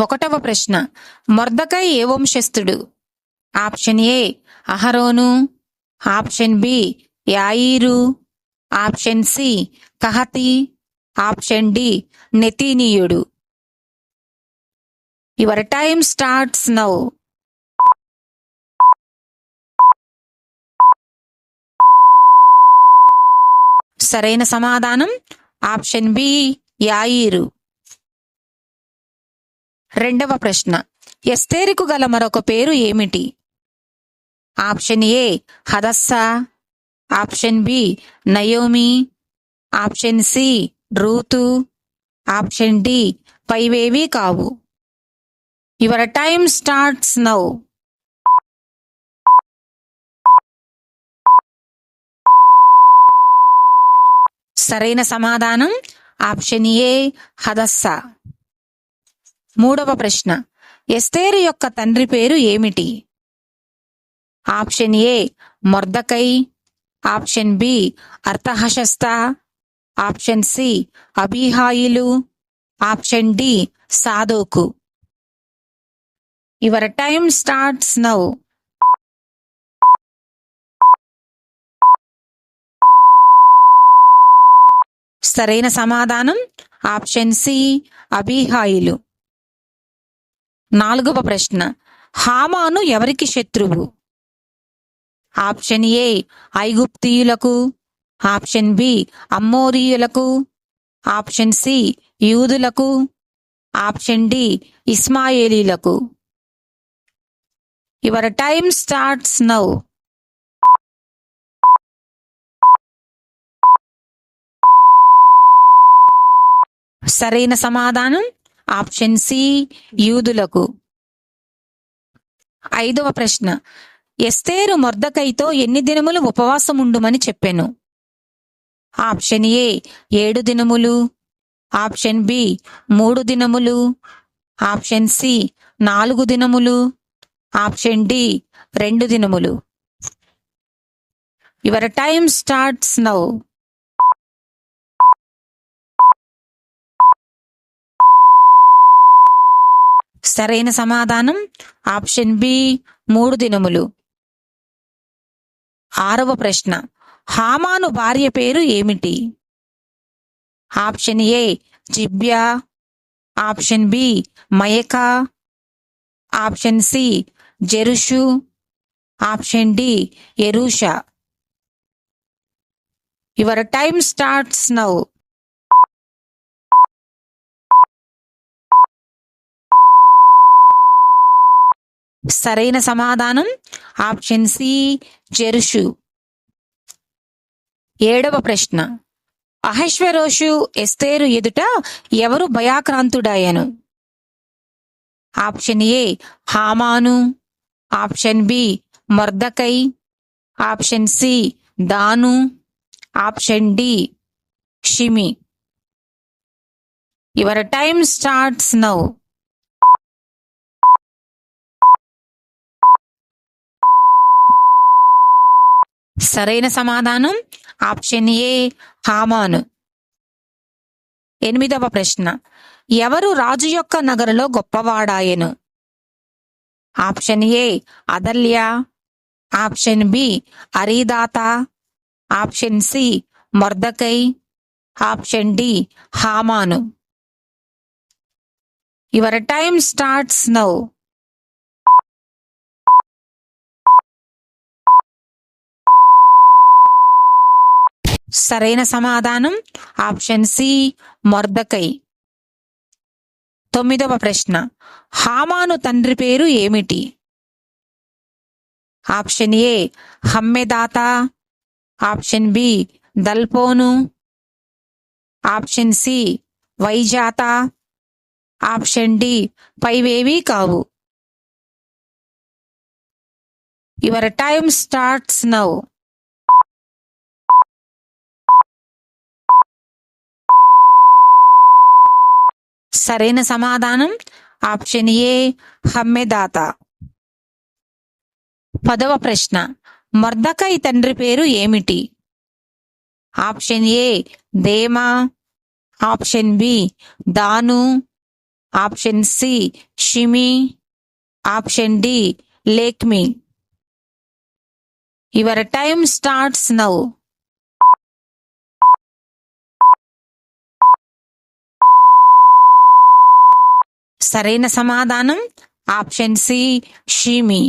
ఒకటవ ప్రశ్న. మొర్దకై ఏ వంశస్థుడు? Option A అహరోను. ఆప్షన్ బి యాయిరు. ఆప్షన్ సి కహతి. ఆప్షన్ డి నెతీనీయుడు. యువర్ టైమ్ స్టార్ట్స్ నౌ సరైన సమాధానం ఆప్షన్ బి యాయిరు. రెండవ ప్రశ్న. ఎస్తేరుకు గల మరొక పేరు ఏమిటి? Option A Hadassah. Option B Naomi. Option C Ruth. Option D పైవేవి కావు. Your time starts now. సరైన సమాధానం ఆప్షన్ ఏ హదస్సా. మూడవ ప్రశ్న. ఎస్తేరు యొక్క తండ్రి పేరు ఏమిటి? Option A Mordecai. Option B అర్థహశస్త option C Abihail. Option D Zadok. Your time starts now. సరైన సమాధానం? Option C Abihail. నాలుగవ ప్రశ్న. హామాను ఎవరికి శత్రువు? ఆప్షన్ ఏ ఐగుప్తీయులకు. ఆప్షన్ బి అమ్మోరీయులకు. ఆప్షన్ సి యూదులకు. ఆప్షన్ డి ఇస్మాయేలీలకు. యువర్ టైమ్ స్టార్ట్స్ నౌ సరైన సమాధానం? ఆప్షన్ సి యూదులకు. ఐదవ ప్రశ్న. ఎస్తేరు మొర్దకైతో ఎన్ని దినములు ఉపవాసం ఉండుమని చెప్పాను? ఆప్షన్ ఏ ఏడు దినములు. ఆప్షన్ బి మూడు దినములు. ఆప్షన్ సి నాలుగు దినములు. ఆప్షన్ డి రెండు దినములు. Your time starts now. సరైన సమాధానం? ఆప్షన్ బి మూడు దినములు. ఆరవ ప్రశ్న. హామాను భార్య పేరు ఏమిటి? ఆప్షన్ ఏ జిబ్యా. ఆప్షన్ బి మయక. ఆప్షన్ సి జెరుషు. ఆప్షన్ డి ఎరుషా. యువర్ టైమ్ స్టార్ట్స్ నౌ సరైన సమాధానం? ఆప్షన్ సి జెరుషు. ఏడవ ప్రశ్న. అహశ్వరోషు ఎస్తేరు ఎదుట ఎవరు భయాక్రాంతుడాయను? ఆప్షన్ ఏ హామాను. Option B Mordecai. Option C దాను. ఆప్షన్ డి షిమి యువర్ టైమ్ స్టార్ట్స్ నౌ. సరైన సమాధానం? ఆప్షన్ ఏ హామాను. ఎనిమిదవ ప్రశ్న. ఎవరు రాజు యొక్క నగరలో గొప్పవాడాయెను? ఆప్షన్ ఏ అదల్య. Option B అరీదాత. Option C Mordecai. Option D హామాను. యువర్ టైమ్ స్టార్ట్స్ నౌ సరైన సమాధానం? Option C Mordecai. తొమ్మిదవ ప్రశ్న. హామాను తండ్రి పేరు ఏమిటి? ఆప్షన్ ఏ హమ్మెదాత. ఆప్షన్ బి దల్పోను. ఆప్షన్ సి వైజాత. ఆప్షన్ డి పైవేవీ కావు. యువర్ టైమ్ స్టార్ట్స్ నౌ సరైన సమాధానం ఆప్షన్ ఏ హమ్మెదాత పదవ ప్రశ్న మర్దకై తండ్రి పేరు ఏమిటి? ఆప్షన్ ఏ దేమా. ఆప్షన్ బి దాను. ఆప్షన్ సి షిమి. Option D లేక్మి. Your time starts now. సరైన సమాధానం ఆప్షన్ సి షిమి.